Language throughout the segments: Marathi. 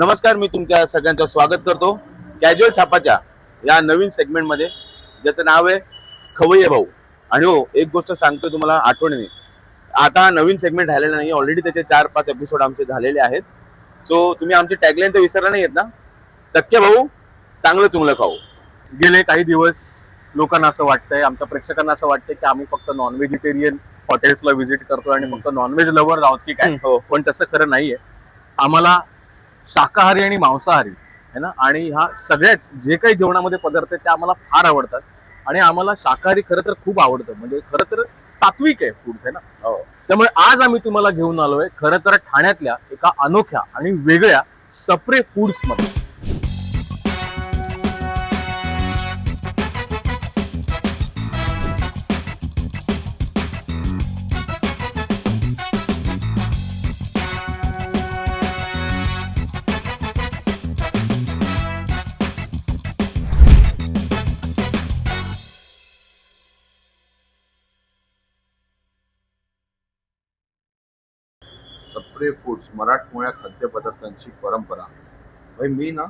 नमस्कार मी तुमच्या सगळ्यांचं स्वागत करतो. कॅज्युअल छापाच्या या नवीन सेगमेंटमध्ये ज्याचं नाव आहे खवय्ये भाऊ. आणि हो एक गोष्ट सांगतोय तुम्हाला आठवणीने. आता हा नवीन सेगमेंट राहिलेला नाही ऑलरेडी त्याचे चार पाच एपिसोड आमचे झालेले आहेत. सो तुम्ही आमची टॅगलाईन तर विसरला नाही येत ना? सख्य भाऊ चांगलं चुंगलं खाऊ. गेले काही दिवस लोकांना असं वाटतंय आमच्या प्रेक्षकांना असं वाटतंय की आम्ही फक्त नॉन व्हेजिटेरियन हॉटेल्सला व्हिजिट करतो आणि फक्त नॉनव्हेज लवर आहोत की काय? हो. पण तसं खरं नाहीये. आम्हाला शाकाहारी आणि मांसाहारी है ना? आणि ह्या सगळ्याच जे काही जेवणामध्ये पदार्थ आहेत ते आम्हाला फार आवडतात. आणि आम्हाला शाकाहारी खरं तर खूप आवडतं. म्हणजे खरं तर सात्विक आहे फूड आहे ना? हो. त्यामुळे आज आम्ही तुम्हाला घेऊन आलोय खरं तर ठाण्यातल्या एका अनोख्या आणि वेगळ्या सप्रे फूड्समध्ये. सप्रे फूड्स मराठमोळ्या खाद्यपदार्थांची परंपरा भाई मी ना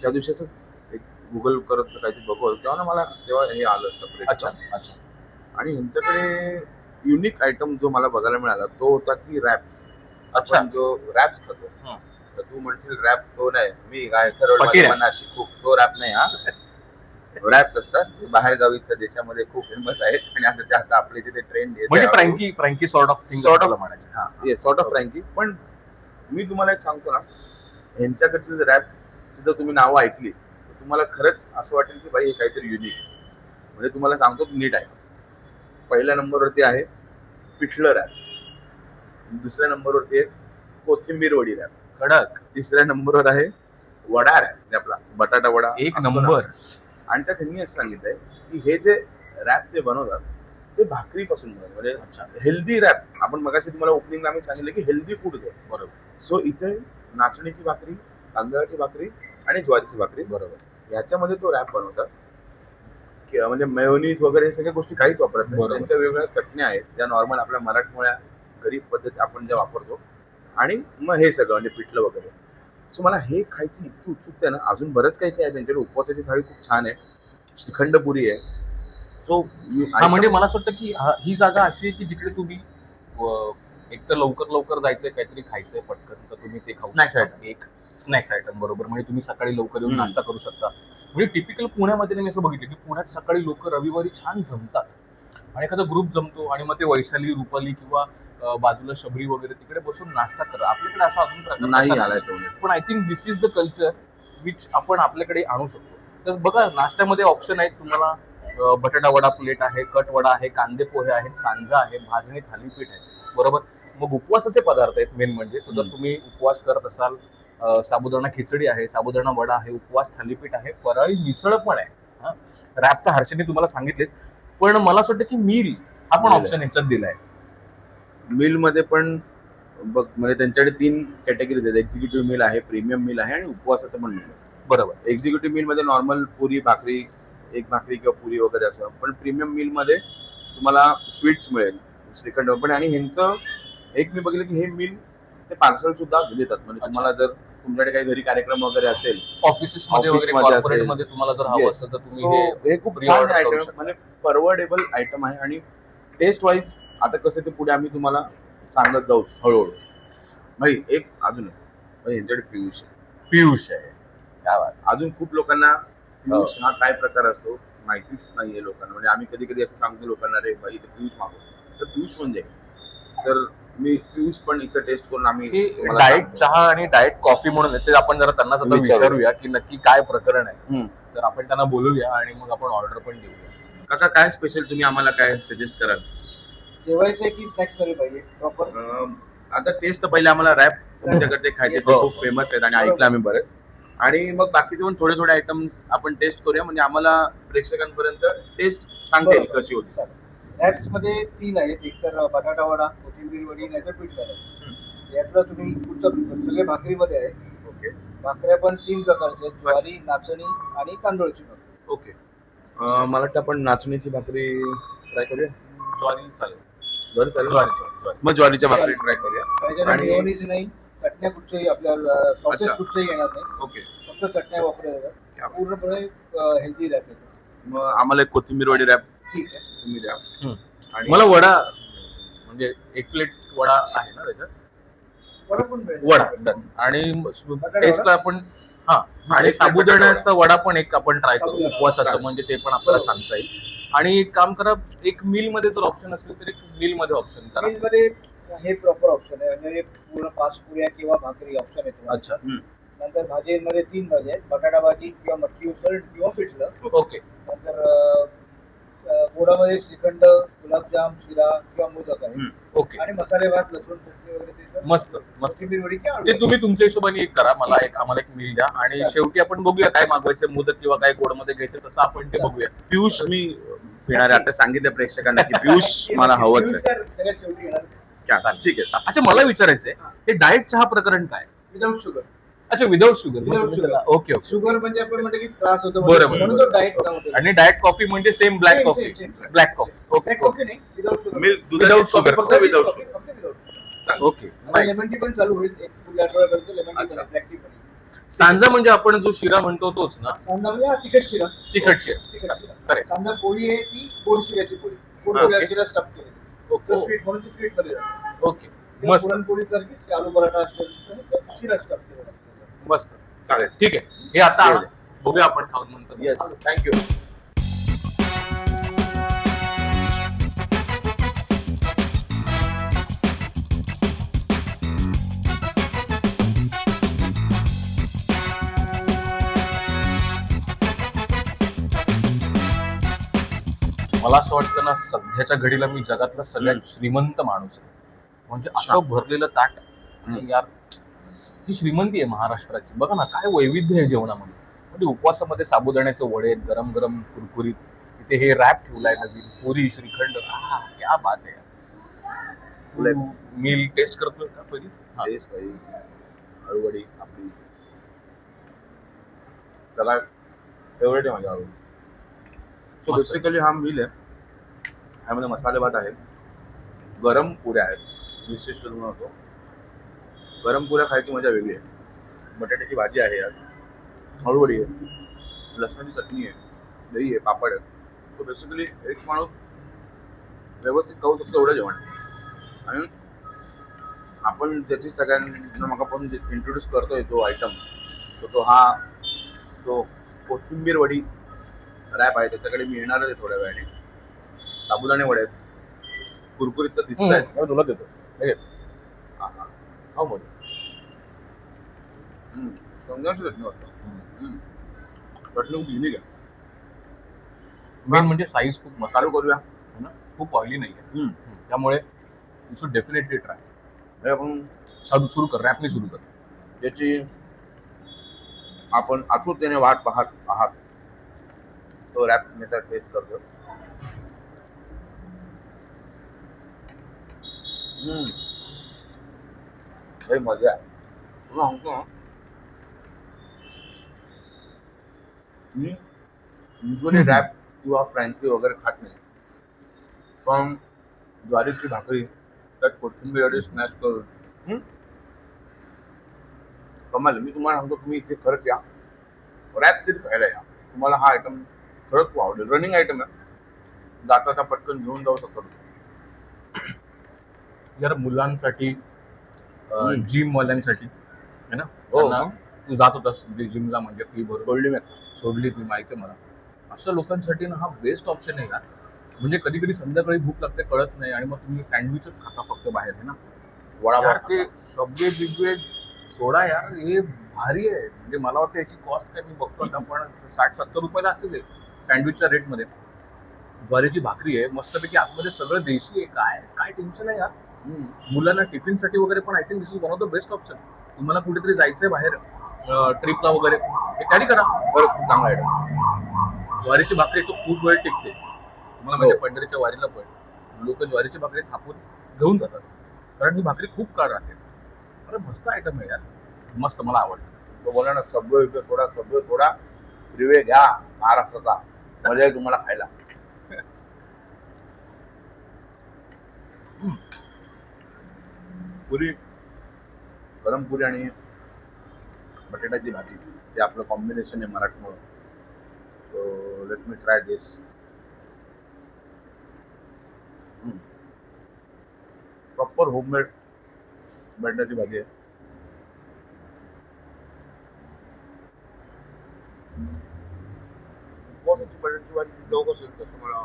त्या दिवशी असंच एक गुगल करत काहीतरी बघत तेव्हा ना मला तेव्हा हे आलं सप्रे अच्छा अच्छा आणि यांच्याकडे युनिक आयटम जो मला बघायला मिळाला तो होता की रॅप्स अच्छा. जो रॅप्स खातो. तर तू म्हणशील रॅप तो नाही मी काय. नाशिक खूप तो रॅप नाही हा रॅप्स असतात. जे बाहेर गावीच्या देशामध्ये खूप फेमस आहेत. आणि आता ते आता आपल्या तिथे ट्रेंड म्हणजे frankie frankie sort of thing Sort of. म्हणायचं. हा येस सॉर्ट ऑफ फ्रँकी पण मी तुम्हाला एक सांगतो ना यांच्याकडचे जर रॅप जर तुम्ही नावं ऐकली तर तुम्हाला खरंच असं वाटेल की भाई हे काहीतरी युनिक म्हणजे तुम्हाला सांगतो नीट आहे पहिल्या नंबरवरती आहे पिठलं रॅप दुसऱ्या नंबरवरती आहे कोथिंबीर वडी रॅप कडक. तिसऱ्या नंबरवर आहे वडा रॅप म्हणजे आपला बटाटा वडा एक. नंबर. आणि त्यात त्यांनी असं सांगितलंय की हे जे रॅप ते बनवतात ते भाकरीपासून बनवतात. म्हणजे अच्छा. हेल्दी रॅप आपण मगाशी तुम्हाला ओपनिंगला आम्ही सांगितलं की हेल्दी फूड आहे बरोबर. सो इथे नाचणीची भाकरी तांदळाची भाकरी आणि ज्वारीची भाकरी. बरोबर. याच्यामध्ये तो रॅप बनवतात. म्हणजे मेयोनीज वगैरे सगळ्या गोष्टी काहीच वापरत नाही. त्यांच्या वेगवेगळ्या चटण्या आहेत ज्या नॉर्मल आपल्या मराठमोळ्या गरीब पद्धत आपण ज्या वापरतो. आणि मग हे सगळं म्हणजे पिठलं वगैरे. सो मला हे खायची इतकी उत्सुकता आहे ना अजून बरंच काही आहे. त्यांच्याकडे उपवासाची थाळी खूप छान आहे. श्रीखंड पुरी आहे. सो म्हणजे मला असं वाटतं की हा- जागा अशी आहे की जिकडे तुम्ही अं, एक तर लवकर लवकर जायचंय काहीतरी खायचंय पटकन तर तुम्ही ते खाऊ Snacks शकता. एक स्नॅक्स आयटम बरोबर. म्हणजे तुम्ही सकाळी लवकर येऊन. नाश्ता करू शकता. म्हणजे टिपिकल पुण्यामध्ये मी असं बघितलं की पुण्यात सकाळी लोक रविवारी छान जमतात. आणि एखादा ग्रुप जमतो आणि मग ते वैशाली रुपाली किंवा बाजूला शबरी वगैरे तिकडे बसून नाश्ता करा आपल्याकडे असा अजून प्रकार नाही आलाय तो पण I think this is the culture which आपण आपल्याकडे आणू शकतो. तर बघा नाश्त्यामध्ये ऑप्शन आहेत. तुम्हाला बटाटा वडा प्लेट आहे कट वडा आहे कांदे पोहे आहेत सांजा आहे भाजणी थालीपीठ आहे. बरोबर? मग उपवासाचे पदार्थ आहेत मेन म्हणजे. सुद्धा. तुम्ही उपवास करत असाल साबुदाणा खिचडी आहे साबुदाणा वडा आहे उपवास थालीपीठ आहे फराळी मिसळ पण आहे. रॅप तर हर्षने तुम्हाला सांगितलेच. पण मला असं वाटतं की मील हा पण ऑप्शन याच्यात दिलाय. मिलमध्ये पण बघ म्हणजे त्यांच्याकडे तीन कॅटेगरीज आहेत. एक्झिक्युटिव्ह मिल आहे प्रीमियम मिल आहे आणि उपवासाचं पण मिल बरोबर. एक्झिक्युटिव्ह मिलमध्ये नॉर्मल पुरी भाकरी एक भाकरी किंवा पुरी वगैरे असं. पण प्रीमियम मिलमध्ये तुम्हाला स्वीट्स मिळेल श्रीखंड पण. आणि ह्यांचं एक मी बघितलं की हे मिल ते पार्सल सुद्धा देतात. म्हणजे. तुम्हाला जर तुमच्याकडे काही घरी कार्यक्रम वगैरे असेल ऑफिसेस मध्ये तुम्हाला जर हवं. असेल तर तुम्ही हे खूप छान आयटम. म्हणजे परवडेबल आयटम आहे. आणि टेस्ट वाईज आता कसं ते पुढे आम्ही तुम्हाला सांगत जाऊ हळूहळू भाई एक अजून यांच्याकडे पियुष आहे. पियुष आहे क्या बात. अजून खूप लोकांना पियुष हा काय प्रकार असतो माहितीच नाहीये लोकांना म्हणजे आम्ही कधी कधी असं सांगतो लोकांना रे भाई इथे पियुष मागव तर पियुष म्हणजे? तर मी पियुष पण इथं टेस्ट करून आम्ही हे डाएट. चहा आणि डाएट कॉफी म्हणून. ते आपण जरा त्यांना सुद्धा विचारूया. की नक्की काय प्रकरण आहे. तर आपण त्यांना बोलूया आणि मग आपण ऑर्डर पण देऊया काका काय स्पेशल तुम्ही आम्हाला काय सजेस्ट कराल जेवायचं की स्नॅक्समध्ये पाहिजे? प्रॉपर अं, आता टेस्ट पहिले आम्हाला रॅप तुमच्याकडचे खायचे ते हो. खूप फेमस आहेत आणि ऐकलं आम्ही बरेच. आणि मग बाकीचे पण थोडे थोडे आयटम्स आपण टेस्ट करूया म्हणजे आम्हाला प्रेक्षकांपर्यंत टेस्ट सांगता येईल बरोबर. कशी होती. रॅप्समध्ये तीन आहेत. एक तर बटाटा वडा कोथिंबीर वडी नाहीतर पीठ वडा. यातला तुम्ही कुठचा प्रिफर सगळे भाकरीमध्ये आहे ओके. भाकऱ्या पण तीन प्रकारच्या आहेत. ज्वारी नाचणी आणि तांदूळची भाकरी. ओके. मला वाटतं आपण नाचणीची भाकरी ट्राय करूया. ज्वारी चालेल. बरं चालेल. ज्वारी ज्वारी, ज्वारी. मग ज्वारीच्या भाकरी ट्राय करूया. आणि- मेयोनीज नाही चटण्या कुठच्याही आपल्याला सॉसेस. कुठच्याही येणार नाही. ओके. फक्त चटण्या वापरल्या जातात पूर्णपणे हेल्दी रॅप येतो. मग आम्हाला एक कोथिंबीर वडी रॅप ठीक आहे. तुम्ही द्या. हम्म. आणि मला वडा म्हणजे एक प्लेट वडा आहे ना त्याच्यात? वडा पण मिळेल. वडा डन. आणि टेस्टला आपण हा आणि एक साबुदाण्याचा वडा पण एक आपण ट्राय करू. उपवासाचं. म्हणजे ते पण आपल्याला. सांगता येईल. आणि एक काम करा एक मील मध्ये जर ऑप्शन असेल तर एक मील मध्ये ऑप्शन करा. Meal मध्ये हे प्रॉपर ऑप्शन आहे. म्हणजे पूर्ण पाच पुऱ्या किंवा भाकरी ऑप्शन येतो अच्छा. नंतर भाजीमध्ये तीन भाजी आहेत. बटाटा भाजी किंवा मटकी उसळ किंवा पिठलं. ओके. नंतर अं, अं, गोडामध्ये श्रीखंड गुलाबजाम शिरा किंवा मोदक आहे. हम्म. ओके. आणि मसाले भात लसूण चटणी वगैरे ते सर मस्त मस्त. कोथिंबीर वडी किंवा ते आलू तुम्ही तुमच्या हिशोबाने एक करा. मला एक आम्हाला एक मील द्या. आणि. शेवटी आपण बघूया काय मागवायचं मोदक किंवा काय गोडमध्ये घ्यायचं तसं आपण ते बघूया. पियुष मी पिणार आहे. आता सांगितलं प्रेक्षकांना की पियुष मला हवंच आहे क्या? ठीक आहे अच्छा मला विचारायचंय हे डाएट चहा प्रकरण काय विदाउट शुगर अच्छा without sugar Without sugar. Okay okay sugar म्हणजे आपण म्हणतो की त्रास होतो बरोबर, म्हणून बरोबर. तो डाएट. आणि डाएट कॉफी म्हणजे same black Same, coffee same, same, same. Black coffee okay coffee नाही without sugar milk Without sugar. फक्त without sugar. Okay lemon tea पण चालू होईल एक पुढल्या आठवड्यापर्यंत लेमन टी अच्छा. पण ब्लॅक टी पण सांजा म्हणजे आपण जो शिरा म्हणतो तोच ना? सांदा म्हणजे हा तिखट शिरा. तिखट शिरा. तिखट शिरा. Correct. सांदा पोळी आहे ती गोड शिऱ्याची पोळी. गोड Okay. शिरा स्टफ केली ओके स्वीट म्हणून ती स्वीटमध्ये जाते. ओके मस्त. पुरणपोळी आलू पराठा असेल तर तो शिरा स्टफ केलेला असतो. मस्त. चालेल. ठीक आहे. हे आता आणा. बघूया आपण खाऊन नंतर. येस थँक्यू मला असं वाटतं ना सध्याच्या घडीला मी जगातला सगळ्यात श्रीमंत माणूस आहे. म्हणजे असं भरलेलं ताट. आणि यार ही श्रीमंती आहे महाराष्ट्राची. बघा ना काय वैविध्य आहे जेवणामध्ये. म्हणजे उपवासामध्ये साबुदाण्याचे वडे गरम गरम कुरकुरीत. इथे हे रॅप ठेवलाय नवीन. पुरी श्रीखंड. आहा, क्या बात आहे. मील टेस्ट करतोय का पहिली हा. काही हळूवडी आपली. सगळ्यात फेवरेट आहे माझ्या आवडी सो. बेसिकली हा मील आहे. ह्यामध्ये मसाले भात आहे गरम पुऱ्या आहेत विशेष म्हणून होतो गरम पुऱ्या खायची मजा वेगळी आहे. बटाट्याची भाजी आहे यात हळूवडी आहे लसणाची चटणी आहे दही आहे पापड आहे सो बेसिकली एक माणूस व्यवस्थित खाऊ शकतो एवढं जेवण. आणि आपण ज्याची सगळ्यांना मग आपण इंट्रोड्यूस करतोय जो आयटम सो तो हा तो कोथिंबीर वडी रॅप आहे त्याच्याकडे मी येणार आहे थोड्या वेळाने. साबुदाणे वडे आहेत. कुरकुरीत तर दिसत आहेत तुला देतो. हे घे. हा, हा. मग. वाटतं. खूप युनिक आहे मेन म्हणजे साईज खूप मस्त चालू करूया. ना? खूप ऑइली नाही आहे. त्यामुळे यू शुड डेफिनेटली ट्राय आपण सुरू कर रॅपने सुरू कर. याची आपण आतुरतेने वाट पाहत आहात तो रॅप मेथड टेस्ट करतो हम्म. लई मजा आहे. तुला सांगतो ना, मी युजली रॅप किंवा फ्रँकी वगैरे खात नाही. पण ज्वारीची भाकरी त्यात कोथिंबीर स्मॅश करून. कमाल मी तुम्हाला सांगतो तुम्ही इथे खरंच या. रॅप तरी खायला या. तुम्हाला हा आयटम खरंच आवडेल. रनिंग आयटम आहे. जाता पटकन घेऊन जाऊ शकतो. यार मुलांसाठी. जिम वाल्यांसाठी है ना हो त्यांना. तू जात होतास जे जिमला म्हणजे फी भरून सोडली. सोडली ती माहिती आहे मला अशा लोकांसाठी ना हा बेस्ट ऑप्शन आहे यार म्हणजे कधी कधी संध्याकाळी भूक लागते कळत नाही आणि मग तुम्ही सँडविचच खाता फक्त बाहेर आहे ना वडापाव यार ते सबवे बिगवे सोडा यार हे भारी आहे म्हणजे मला वाटतं याची कॉस्ट काय मी बघतो आता पण साठ सत्तर रुपयाला असेल सँडविचच्या रेटमध्ये ज्वारीची भाकरी आहे मस्तपैकी आतमध्ये सगळं देशी आहे काय काय टेन्शन आहे यार. मुलांना टिफिनसाठी वगैरे पण I think this is one of the best option तुम्हाला कुठेतरी जायचंय बाहेर ट्रिपला वगैरे हे कॅरी करा. खरंच खूप चांगला आयटम ज्वारीची भाकरी तो खूप वेळ टिकते. तुम्हाला म्हणजे पंढरीच्या वारीला पण लोक ज्वारीची भाकरी थापून घेऊन जातात. कारण ही भाकरी खूप काळ राहते. अरे मस्त आयटम आहे यार. मस्त मला आवडतं. तो बोला ना सबवे सोडा सबवे सोडा. फ्रीवे घ्या महाराष्ट्राचा. मजा आहे तुम्हाला खायला. पुरी गरम पुरी आणि बटाट्याची भाजी. ते आपलं कॉम्बिनेशन आहे मराठमोळं. So let me try this proper homemade बटाट्याची भाजी आहे. उपवासाची बटाट्याची भाजी कशी आहे? तसं मला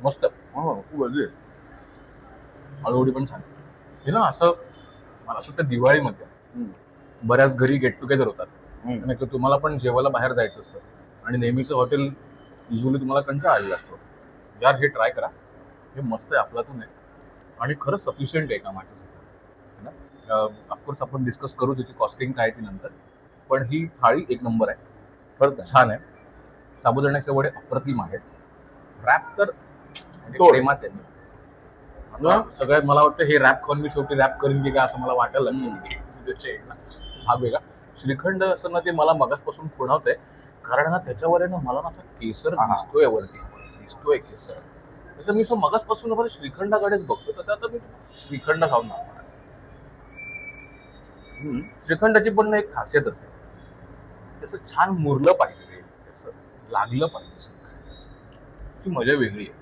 मस्त. हो खूप वेगळी आहे. आळूवडी पण छान हे ना असं मला असं वाटतं दिवाळीमध्ये. बऱ्याच घरी गेट टुगेदर होतात. आणि की तुम्हाला पण जेवायला बाहेर जायचं असतं. आणि नेहमीचं हॉटेल युजली तुम्हाला कंटाळा आलेला असतो. यार हे ट्राय करा. हे मस्त आहे अफलातून आहे. आणि खरंच सफिशियंट आहे कामाच्यासाठी है ना? ऑफकोर्स आपण डिस्कस करूच याची कॉस्टिंग काय ती नंतर. पण ही थाळी एक नंबर आहे. खरंच छान आहे. साबुदाण्याचे वडे अप्रतिम आहेत. रॅप तर. प्रेमात आहे. सगळ्यात मला वाटतं हे रॅप खाऊन मी शेवटी रॅप करीन की काय असं मला वाटायला हा वेगळा. श्रीखंड असं ना ते मला मगासपासून खुणावतंय कारण ना त्याच्यावर आहे ना मला ना असं केसर. दिसतोय वरती. दिसतोय केसर. त्याचं मी असं मगासपासून बरं श्रीखंडाकडेच बघतो तर आता मी श्रीखंड खाऊन दाखवणार. श्रीखंडाची पण ना एक खासियत असते. त्याचं छान मुरलं पाहिजे. ते त्याचं लागलं पाहिजे. श्रीखंडाचं. मजा वेगळी आहे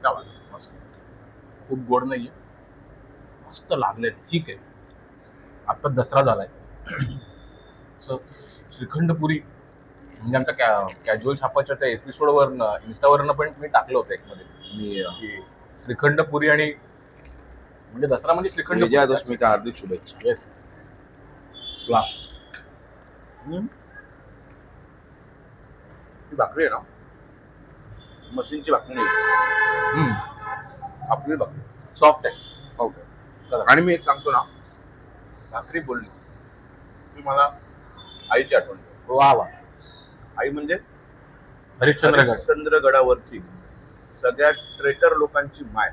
क्या बात आहे, मस्त. खूप गोड नाहीये. मस्त लागले ठीक आहे. आता दसरा झालाय. श्रीखंडपुरी म्हणजे आमच्या कॅ कॅज्युअल छापाच्या त्या एपिसोडवर इन्स्टावरनं पण मी टाकलं होतं एक मध्ये मी श्रीखंडपुरी आणि म्हणजे दसरा म्हणजे श्रीखंड विजयादशमीच्या हार्दिक शुभेच्छा. येस क्लास भाकरी आहे ना? मशीनची भाकरी नाही. आपली भाकरी सॉफ्ट आहे. ओके आणि मी एक सांगतो ना भाकरी बोलली. ती मला आईची आठवण. वा वा. आई म्हणजे? हरिश्चंद्रगड हरिश्चंद्रगडावरची सगळ्यात ट्रेटर लोकांची माय.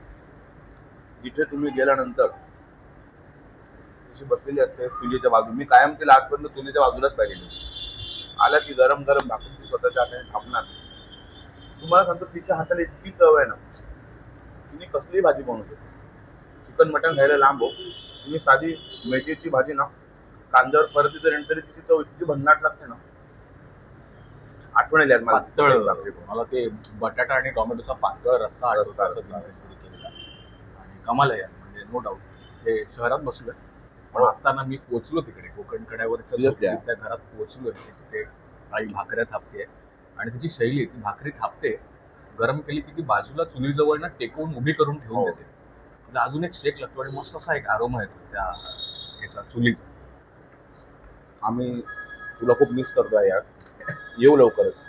जिथे तुम्ही गेल्यानंतर तशी बसलेली असते चुलीच्या बाजू. मी कायम तिला आजपर्यंत चुलीच्या बाजूलाच पाहिजे आला की गरम गरम भाकरी ती स्वतःच्या हाताने थांबणार तुम्हाला सांगतो तिच्या हाताला इतकी चव आहे ना. तिने कसलीही भाजी बनवते चिकन मटण खायला लांब हो. तुम्ही साधी मेथीची भाजी ना कांद्यावर परत जर तरी तिची चव इतकी भन्नाट लागते ना. आठवण आली मला. पातळ. मला ते बटाटा आणि टोमॅटोचा पातळ रस्सा रस्सा, रस्सा. केलेला. आणि कमाल आहे म्हणजे नो डाऊट हे शहरात बसलोय. पण हो. आता ना मी पोहोचलो तिकडे कोकण? झोपडीत त्या घरात पोहोचलोय. तिथे आई भाकऱ्या थापते आणि तिची शैली आहे ती भाकरी थापते. गरम केली की ती बाजूला चुलीजवळ ना टेकवून उभी करून ठेवून हो. देते. म्हणजे अजून एक शेक लागतो आणि मस्त असा एक आरोमा येतो त्या ह्याचा चुलीचा. आम्ही तुला खूप मिस करतोय आज येऊ लवकरच.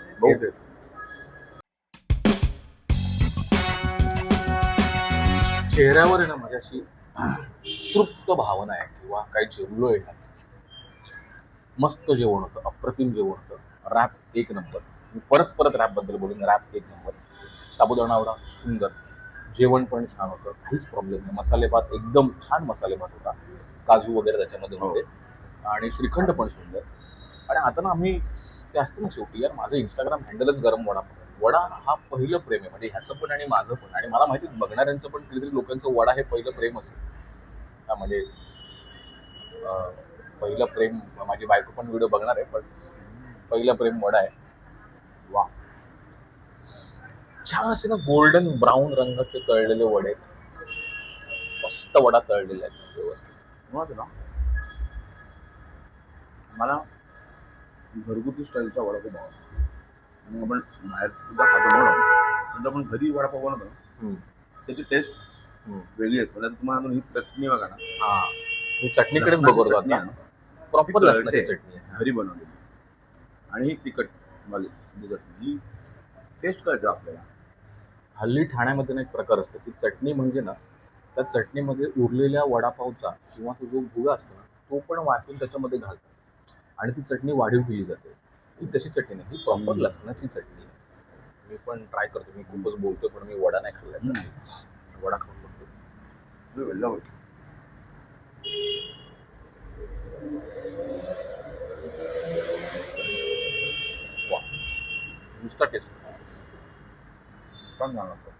चेहऱ्यावर आहे ना माझी अशी तृप्त भावना आहे किंवा काही जेवलोय ना. मस्त जेवण होतं अप्रतिम जेवण होतं. रॅप एक नंबर. मी परत परत रॅपबद्दल बोलून रॅप एक नंबर. साबुदाणा वडा सुंदर. जेवण पण छान होतं काहीच प्रॉब्लेम नाही. मसाले भात एकदम छान मसाले भात होता. काजू वगैरे त्याच्यामध्ये हो. होते. आणि श्रीखंड पण सुंदर. आणि आता ना आम्ही ते असतं ना शेवटी यार माझं इंस्टाग्राम हँडलच गरम वडा. वडा हा पहिलं प्रेम आहे. म्हणजे ह्याचं पण आणि माझं पण. आणि मला माहिती बघणाऱ्यांचं पण कितीतरी लोकांचं वडा हे पहिलं प्रेम असेल. म्हणजे पहिलं प्रेम माझी बायको पण व्हिडिओ बघणार आहे पण पहिलं प्रेम वडा आहे. वा छान असे ना गोल्डन ब्राऊन रंगाचे तळलेले वडे मस्त वडा तळलेला आहे व्यवस्थित मला घरगुती स्टाईलचा वडापाव आवडतो. मग आपण बाहेर सुद्धा खातो म्हणून पण आपण घरी वडापाव बनवतो ना. त्याची टेस्ट. वेगळी असते. म्हणजे तुम्हाला अजून ही चटणी बघा ना. हा. मी चटणीकडेच बघतो चटणी आता आहे ना, प्रॉपर ती लसणाची. चटणी आहे. घरी बनवलेली. आणि ही तिखट वाली जी चटणी ही टेस्ट कळते आपल्याला. हल्ली ठाण्यामध्ये ना एक प्रकार असतो ती चटणी म्हणजे ना त्या चटणीमध्ये उरलेल्या वडापावचा किंवा तो जो भुगा असतो ना तो पण वाटून त्याच्यामध्ये घालतात. आणि ती चटणी वाढीव केली जाते. ही तशी चटणी नाही ही प्रॉपर. लसणाची चटणी. मी पण ट्राय करतो मी खूपच बोलतो पण मी वडा नाही खाल्लाय वडा खाऊन बघतो. नुसता टेस्ट झाला तो.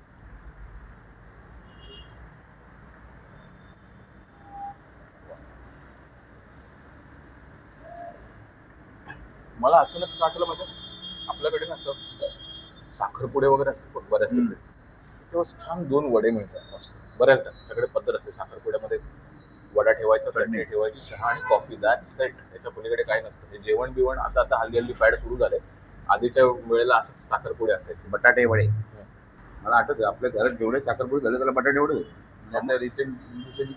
मला अचानक काय आठवलं माहिती आपल्याकडे ना असं साखरपुडे वगैरे असतात बघ बऱ्याच. तिकडे तेव्हा छान दोन वडे मिळतात मस्त. बऱ्याचदा. त्याच्याकडे पद्धत असते साखरपुड्यामध्ये वडा ठेवायचा चटणी. ठेवायची चहा आणि कॉफी दॅट सेट त्याच्या पलीकडे काय नसतं. हे जेवण बिवण आता आता हल्ली हल्ली फॅड सुरू झाले. आधीच्या वेळेला असंच साखरपुडे असायचे. बटाटे वडे. मला आठवत आपल्या घरात जेवढे साखरपुडी झाले त्याला बटाटे वडे होते. आता रिसेंट रिसेंट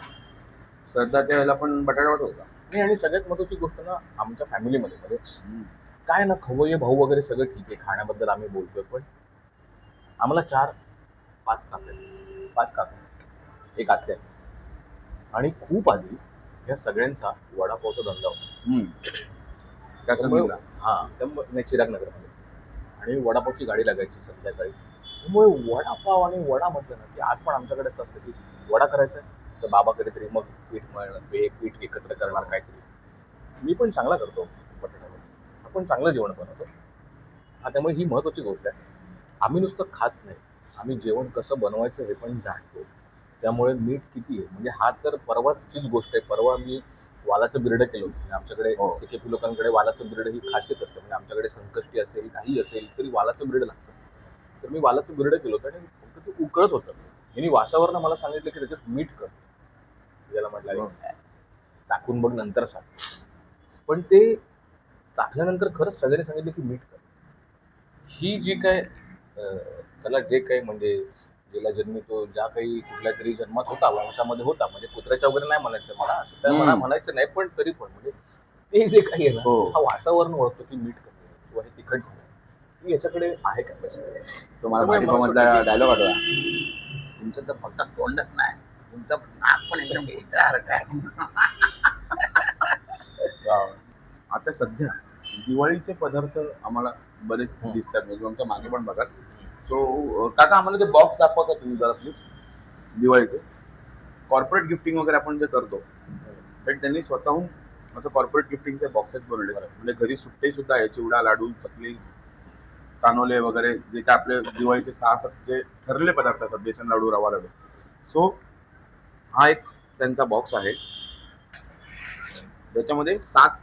श्रद्धाच्या वेळेला पण बटाटे वडे होता. नाही आणि सगळ्यात महत्वाची गोष्ट ना आमच्या फॅमिलीमध्ये म्हणजे काय ना खवय्ये भाऊ वगैरे सगळं ठीक आहे खाण्याबद्दल आम्ही बोलतोय पण आम्हाला चार पाच काका. पाच काका एक आत्या. आणि खूप आधी या सगळ्यांचा वडापावचा धंदा होता. त्यामुळे-. हा त्यामुळे चिराग नगरमध्ये. आणि वडापावची गाडी लागायची संध्याकाळी. त्यामुळे वडापाव आणि वडा म्हटलं ना की आज पण आमच्याकडे असं असतं की वडा करायचा आहे. तर बाबा कधीतरी मग पीठ मळणं पीठ एकत्र करणार काहीतरी. मी पण चांगला करतो बटाट्यावर आपण चांगलं जेवण बनवतो. हा त्यामुळे ही महत्वाची गोष्ट आहे. आम्ही नुसतं खात नाही. आम्ही जेवण कसं बनवायचं हे पण जाणतो. त्यामुळे मीठ किती आहे? म्हणजे हा तर परवाचीच गोष्ट आहे. परवा मी वालाचं बिरडं केलं होतं. म्हणजे आमच्याकडे हो. सिकेपी लोकांकडे वालाचं बिरडं ही खासियत असते. म्हणजे आमच्याकडे संकष्टी असेल काही असेल तरी वालाचं बिरडं लागतं. तर मी वालाचं बिरडं केलं होतं आणि फक्त ते उकळत होतं यांनी वासावरनं मला सांगितलं की त्याच्यात मीठ कर याला म्हटलं हो. "अरे, चाखून बघ नंतर सांग पण ते चाखल्यानंतर खरंच सगळ्यांनी सांगितलं की मीठ कर ही जी काय त्याला जे काही म्हणजे गेल्या जन्मी तो ज्या काही कुठल्या तरी जन्मात होता वंशामध्ये होता म्हणजे कुत्र्याच्या वगैरे नाही म्हणायचं मला असं काय मला. म्हणायचं नाही पण तरी पण म्हणजे ते जे काही आहे ना हो. हा वासावरनं ओळखतो की मीठ कमी किंवा हे तिखट झालं ती याच्याकडे आहे कॅपॅसिटी तो मला त्यामुळे मला भाजीपामधला डायलॉग आठवला तुमचं तर फक्त तोंडच नाही. तुमचं नाक पण एकदम आता सध्या दिवाळीचे पदार्थ आम्हाला बरेच हं. दिसतात. म्हणजे आमच्या मागे पण बघाल सो काका आम्हाला ते बॉक्स दाखवा का तुम्ही जरा प्लीज दिवाळीचे. कॉर्पोरेट गिफ्टिंग वगैरे आपण जे करतो तर त्यांनी स्वतःहून असं कॉर्पोरेट गिफ्टिंगचे बॉक्सेस बनवले. म्हणजे घरी सुट्टे सुद्धा आहे. चिवडा लाडू चकली कानोले वगैरे जे काय आपले दिवाळीचे सहा सात जे ठरलेले पदार्थ असतात बेसन लाडू रवा लाडू सो हा एक त्यांचा बॉक्स आहे. ज्याच्यामध्ये सात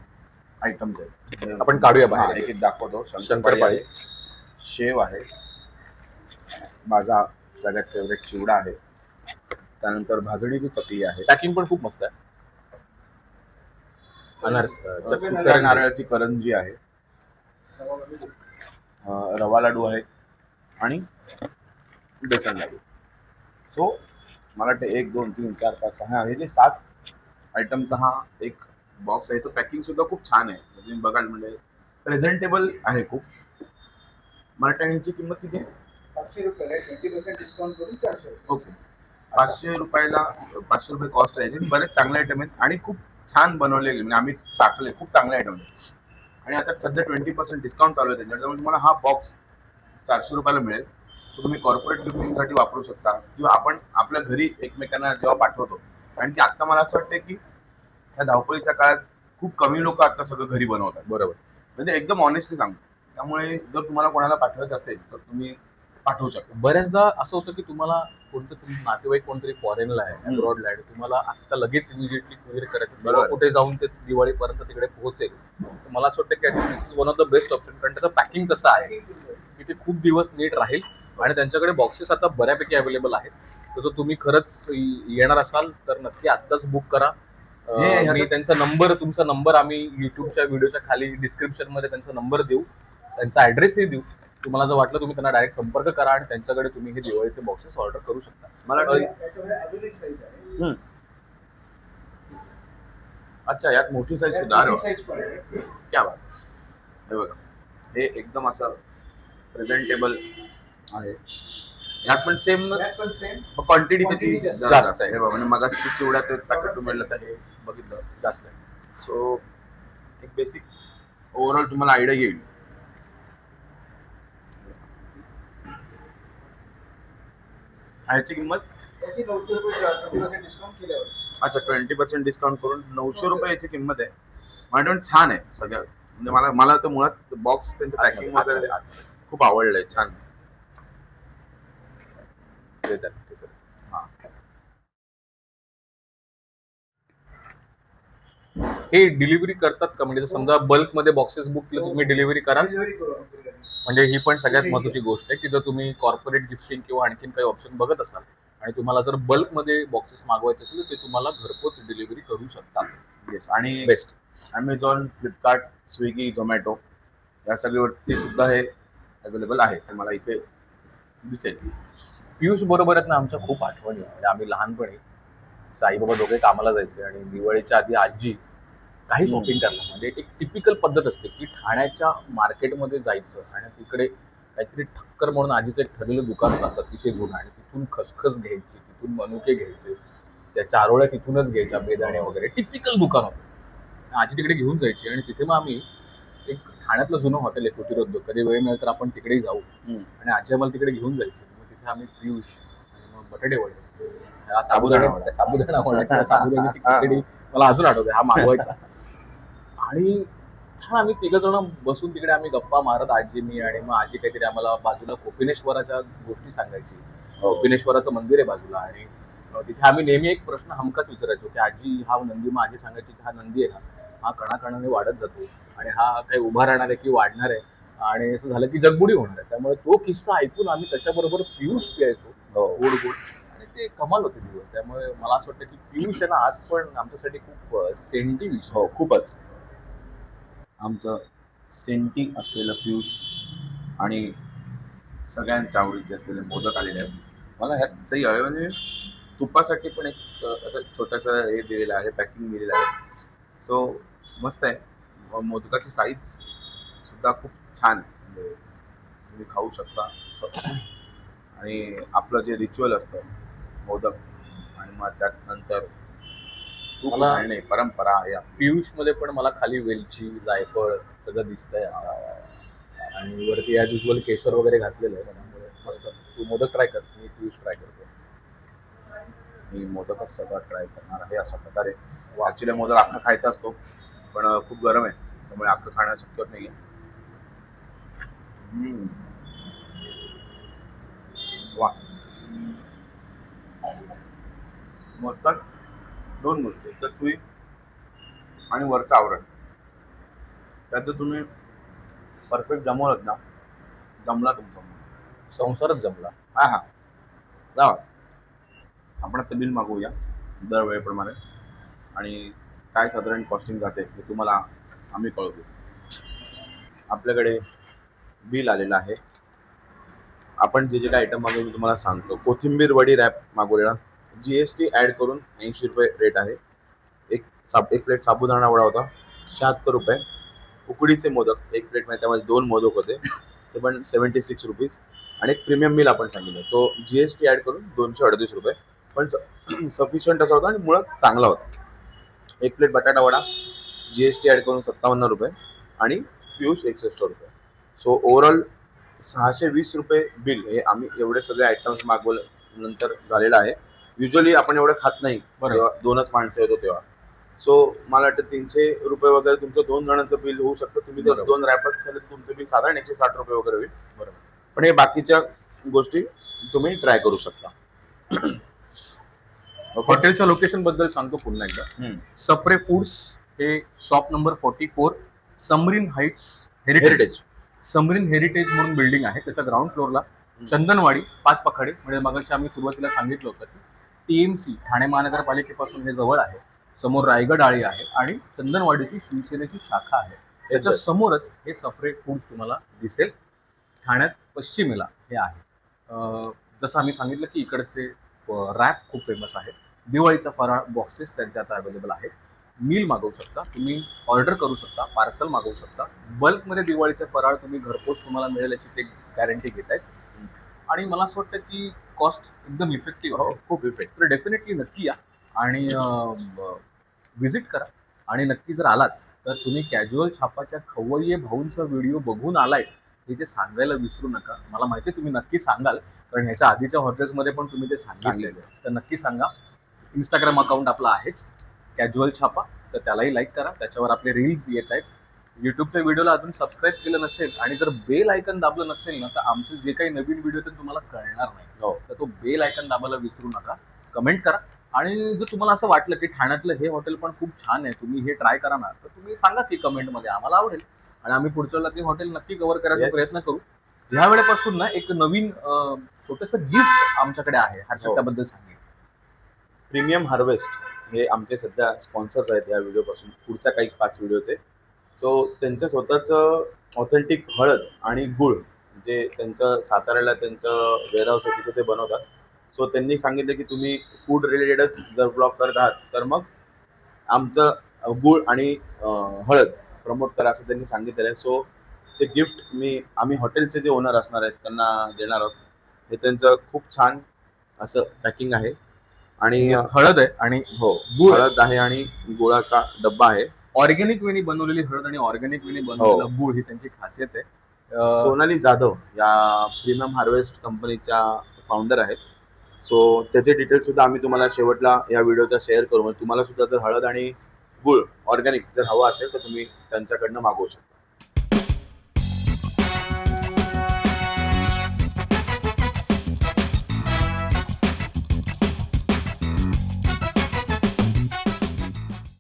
आयटम्स आहेत. आपण काढूया बाहेर. एक एक दाखवतो. शंकरपाळी शेव आहे. माझा सगळ्यात फेवरेट चिवडा आहे. त्यानंतर भाजणीची चकली आहे. पॅकिंग पण खूप मस्त आहे. अनारस. नारळाची करंजी आहे. रवा लाडू आहेत आणि बेसन लाडू. सो मला वाटतं एक दोन तीन चार पाच सहा हे जे सात आयटमचा हा एक बॉक्स आहे. याचं पॅकिंग सुद्धा खूप छान आहे. म्हणजे तुम्ही बघाल म्हणजे प्रेझेंटेबल आहे खूप. ह्याची किंमत किती आहे? पाचशे रुपये ट्वेंटी पर्सेंट डिस्काउंट करून चारशे रुपये. ओके पाचशे रुपयाला पाचशे रुपये कॉस्ट आहे. बरेच चांगले आयटम आहेत आणि खूप छान बनवले गेले. म्हणजे आम्ही चाकले खूप चांगले आयटम आहेत. आणि आता सध्या ट्वेंटी पर्सेंट डिस्काउंट चालू आहे त्यांच्यावर तुम्हाला हा बॉक्स चारशे रुपयाला मिळेल. सो तुम्ही कॉर्पोरेट गिफ्टिंगसाठी वापरू शकता. किंवा आपण आपल्या घरी एकमेकांना जेव्हा पाठवतो. कारण की आत्ता मला असं वाटतं की ह्या धावपळीच्या काळात खूप कमी लोक आता सगळं घरी बनवतात. बरोबर. म्हणजे एकदम ऑनेस्टली सांगतो. त्यामुळे जर तुम्हाला कोणाला पाठवायचं असेल तर तुम्ही पाठवू शकता. बऱ्याचदा असं होतं की तुम्हाला कोणतं तुम्ही नातेवाईक कोणतरी फॉरेनला आहे. अब्रॉडला आहे तुम्हाला आता लगेच इमिजिएटली क्लिअर करायचं. बरोबर. किंवा कुठे जाऊन ते दिवाळीपर्यंत तिकडे पोहोचेल. तर मला असं वाटतं की this is one of the best option कारण त्याचं पॅकिंग कसं आहे की ते खूप दिवस नीट राहील आणि त्यांच्याकडे बॉक्सेस आता बऱ्यापैकी अवेलेबल आहेत. तर जर तुम्ही खरंच येणार असाल तर नक्की आत्ताच बुक करा. मी त्यांचा नंबर तुमचा नंबर आम्ही युट्यूबच्या व्हिडिओच्या खाली डिस्क्रिप्शनमध्ये त्यांचा नंबर देऊ. त्यांचा ऍड्रेसही देऊ. तुम्हाला जर वाटलं तुम्ही त्यांना डायरेक्ट संपर्क करा आणि त्यांच्याकडे तुम्ही हे दिवाळीचे बॉक्सेस ऑर्डर करू शकता. मला अच्छा यात मोठी साईज सुद्धा क्या बात. हे बघा. हे एकदम असं प्रेझेंटेबल आहे. ह्यात पण सेम क्वांटिटी त्याची जास्त आहे. हे बघा म्हणजे मगाशी चिवड्याचं पॅकेट मिळलं तर हे बघितलं. जास्त आहे. सो एक बेसिक ओव्हरऑल तुम्हाला आयडिया येईल. ह्याची किंमत? त्याची नऊशे रुपये ट्वेंटी पर्सेंट डिस्काउंट केल्यावर. अच्छा ट्वेंटी पर्सेंट डिस्काउंट करून नऊशे रुपये याची किंमत आहे. माझ्या छान आहे सगळं. म्हणजे मला मला तर मुळात बॉक्स त्यांचं पॅकिंग वगैरे खूप आवडलंय छान. देतात तिकडे. हे डिलिव्हरी करतात का? म्हणजे समजा बल्कमध्ये बॉक्सेस बुक केलं तुम्ही डिलिव्हरी कराल. म्हणजे ही पण सगळ्यात महत्वाची गोष्ट आहे की जर तुम्ही कॉर्पोरेट गिफ्टिंग किंवा आणखीन काही ऑप्शन बघत असाल आणि तुम्हाला जर बल्कमध्ये बॉक्सेस मागवायचे असेल तर ते तुम्हाला घरपोच डिलिव्हरी करू शकतात. येस आणि best Amazon Flipkart Swiggy Zomato या सगळीवरती सुद्धा हे अवेलेबल आहे. तुम्हाला इथे दिसेल. पियुष बरोबर आहेत ना आमच्या खूप आठवणी. म्हणजे आम्ही लहानपणी साईबाबा दोघे कामाला जायचे आणि दिवाळीच्या आधी आजी काही शॉपिंग करायला म्हणजे एक टिपिकल पद्धत असते की ठाण्याच्या मार्केटमध्ये जायचं आणि तिकडे काहीतरी ठक्कर म्हणून आजीचं एक ठरलेलं दुकान होतं असं अतिशय जुनं. आणि तिथून खसखस घ्यायची तिथून मनुके घ्यायचे त्या चारोळ्या तिथूनच घ्यायच्या बेदाणे वगैरे. टिपिकल दुकान होतं. आजी तिकडे घेऊन जायची आणि तिथे मग आम्ही एक ठाण्यातलं जुनं हॉटेल आहे कोटीरोद्योग कधी वेळ मिळेल तर आपण तिकडेही जाऊ. आणि आजी आम्हाला तिकडे घेऊन जायची. मग तिथे आम्ही पियुष आणि मग बटाटे वडे. हा साबुदाणा वडा. साबुदाणा वडा किंवा साबुदाण्याची खिचडी. मला अजून आठवते हा मागवायचा. आणि छान आम्ही तिघ जण बसून तिकडे आम्ही गप्पा मारत आजी मी आणि मग आजी काहीतरी आम्हाला बाजूला कोपिनेश्वराच्या गोष्टी सांगायची. हो. कोपिनेश्वराचं मंदिर आहे बाजूला आणि तिथे आम्ही नेहमी एक प्रश्न हमखास विचारायचो की आजी हा नंदी मग आजी सांगायची की हा नंदी आहे ना हा कणाकणाने वाढत जातो आणि हा काही उभा राहणार आहे की वाढणार आहे. आणि असं झालं की जगबुडी होणार आहे. त्यामुळे तो किस्सा ऐकून आम्ही त्याच्याबरोबर पियुष प्यायचो. हो. गोड गोड. ते कमाल होते दिवस त्यामुळे मला असं वाटतं की पियुष आहे ना आज पण आमच्यासाठी खूप सेंटी विषय हो खूपच. आमचं सेंटी असलेलं पियुष आणि सगळ्यांच्या आवडीचे असलेले मोदक आलेले आहेत. मला ह्यात सही हवे म्हणजे तुपासाठी पण एक असं छोटंसं हे दिलेलं आहे पॅकिंग दिलेलं आहे. सो मस्त आहे. मोदकाची साईज सुद्धा खूप छान आहे. म्हणजे तुम्ही खाऊ शकता असं. आणि आपलं जे रिच्युअल असतं मोदक. आणि मग त्यात नंतर तूप मला- घालणे परंपरा आहे आपली. पियुषमध्ये पण मला खाली वेलची जायफळ सगळं दिसतंय असं. आणि वरती ॲज युजल केशर वगैरे घातलेलं आहे त्यामुळे मस्त. तू मोदक ट्राय कर मी पियुष ट्राय करतो. मी मोदकच सगळं ट्राय करणार आहे अशा प्रकारे. ऍक्च्युली मोदक अख्खा खायचा असतो पण अं, खूप गरम आहे. त्यामुळे अख्खं खाणं शक्य होत हम्म. वा. मोदकात दोन गोष्टी एक तर चुई आणि वरचं आवरण. त्यात जर तुम्ही परफेक्ट जमवलं ना जमला तुमचा. संसारच जमला. हा हा. जावा. आपण आता बिल मागवूया दरवेळेप्रमाणे. आणि काय साधारण कॉस्टिंग जाते हे तुम्हाला आम्ही कळवू. आपल्याकडे बिल आलेलं आहे. आपण जे जे काय आयटम मागवले मी तुम्हाला सांगतो. कोथिंबीर वडी रॅप मागवलेला जी एस टी ॲड करून ऐंशी रुपये रेट आहे. एक साब एक प्लेट साबुदाणा वडा होता. शहात्तर रुपये. उकडीचे मोदक. एक प्लेट म्हणजे त्यामध्ये दोन मोदक होते. ते पण सेवन्टी सिक्स रुपीज आणि एक प्रीमियम मिल आपण सांगितलं. तो जी एस टी ॲड करून दोनशे अडतीस रुपये. पण सफिशियंट असा होता आणि मुळात चांगला होता. एक plate batata vada. GST add T add करून सत्तावन्न रुपये. आणि पियुष एकसष्ट रुपये. सो ओव्हरऑल सहाशे वीस रुपये बिल हे आम्ही एवढे सगळे आयटम्स मागवल्यानंतर झालेलं आहे. युजली आपण एवढं खात नाही दोनच माणसं येतो तेव्हा. सो मला वाटतं तीनशे रुपये वगैरे तुमचं दोन जणांचं बिल होऊ शकतं. तुम्ही जर. दोन रॅपच खाल्ले तर तुमचं बिल साधारण एकशे साठ रुपये वगैरे होईल. बरोबर. पण हे बाकीच्या गोष्टी तुम्ही ट्राय करू शकता. हॉटेलच्या लोकेशनबद्दल सांगतो पुन्हा एकदा. सप्रे फूड्स हे shop number forty four Samreen heights heritage Samreen heritage म्हणून बिल्डिंग आहे. त्याच्या ग्राउंड फ्लोअरला चंदनवाडी पाच पखाडे. म्हणजे मगाशी आम्ही सुरुवातीला सांगितलं होतं की टीएमसी ठाणे महानगरपालिकेपासून हे जवळ आहे. समोर रायगड आळी आहे आणि चंदनवाडीची शिवसेनेची शाखा आहे. त्याच्या. समोरच हे सपरेट फूड्स तुम्हाला दिसेल. ठाण्यात पश्चिमेला हे आहे. जसं आम्ही सांगितलं की इकडचे रॅप खूप फेमस आहे दिवाळीचा फराळ बॉक्सेस त्यांचे आता अवेलेबल आहेत. मील मागवू शकता तुम्ही ऑर्डर करू शकता पार्सल मागवू शकता. बल्कमध्ये दिवाळीचे फराळ तुम्ही घरपोच तुम्हाला मिळेल याची ते गॅरंटी घेत आहेत. आणि मला असं वाटतं की कॉस्ट एकदम इफेक्टिव्ह आहे. खूप इफेक्ट तर डेफिनेटली नक्की या. आणि व्हिजिट करा. आणि नक्की जर आलात तर तुम्ही कॅज्युअल छापाच्या खवय्ये भाऊंचा व्हिडिओ बघून आलाय हे ते सांगायला विसरू नका. मला माहिती आहे तुम्ही नक्की सांगाल कारण ह्याच्या आधीच्या हॉटेल्समध्ये पण तुम्ही ते सांगितले सांगितले तर नक्की सांगा. इंस्टाग्राम अकाउंट आपला आहेच. कॅज्युअल छापा तर त्यालाही लाईक करा. त्याच्यावर आपले रील्स येत आहेत. युट्यूबच्या व्हिडिओला अजून सबस्क्राईब केलं नसेल आणि जर बेल आयकन दाबलं नसेल ना तर आमचे जे काही नवीन व्हिडिओ ते तुम्हाला कळणार नाही. हो. तर तो बेल आयकन दाबायला विसरू नका. कमेंट करा. आणि जर तुम्हाला असं वाटलं की ठाण्यातलं हे हॉटेल पण खूप छान आहे तुम्ही हे ट्राय करा ना तर तुम्ही सांगा की कमेंटमध्ये आम्हाला आवडेल. आणि आम्ही पुढच्या वेळेला ते हॉटेल नक्की कव्हर करायचा. प्रयत्न करू. ह्या वेळेपासून ना एक नवीन छोटस गिफ्ट आमच्याकडे आहे. हर्षद हो. सांगेल प्रीमियम हार्वेस्ट हे आमचे सध्या स्पॉन्सर्स आहेत या व्हिडिओपासून पुढच्या काही पाच व्हिडिओचे. सो त्यांचं स्वतःचं ऑथेंटिक हळद आणि गुळ जे त्यांचं साताऱ्याला त्यांचं वेअरहाऊस आहे तिथे ते बनवतात. सो त्यांनी सांगितलं की तुम्ही फूड रिलेटेडच जर ब्लॉग करत आहात तर मग आमचं गुळ आणि हळद प्रमोट करा असं त्यांनी सांगितलेलं आहे. सो ते गिफ्ट मी आम्ही हॉटेलचे जे ओनर असणार आहेत त्यांना देणार आहोत. हे त्यांचं खूप छान असं पॅकिंग आहे. आणि अ, हळद आहे आणि हो गुळ. हळद आहे आणि गुळाचा डब्बा आहे. ऑर्गॅनिक वेणी बनवलेली हळद आणि ऑर्गॅनिक वेणी बनवलेला गुळ ही त्यांची खासियत आहे. सोनाली जाधव या प्रीमियम हार्वेस्ट कंपनीच्या फाउंडर आहेत. सो त्याचे डिटेल्स सुद्धा आम्ही तुम्हाला शेवटला या व्हिडिओचा शेअर करू. म्हणजे तुम्हाला सुद्धा जर हळद आणि गुळ ऑर्गॅनिक जर हवा असेल तर तुम्ही त्यांच्याकडनं मागवू शकता.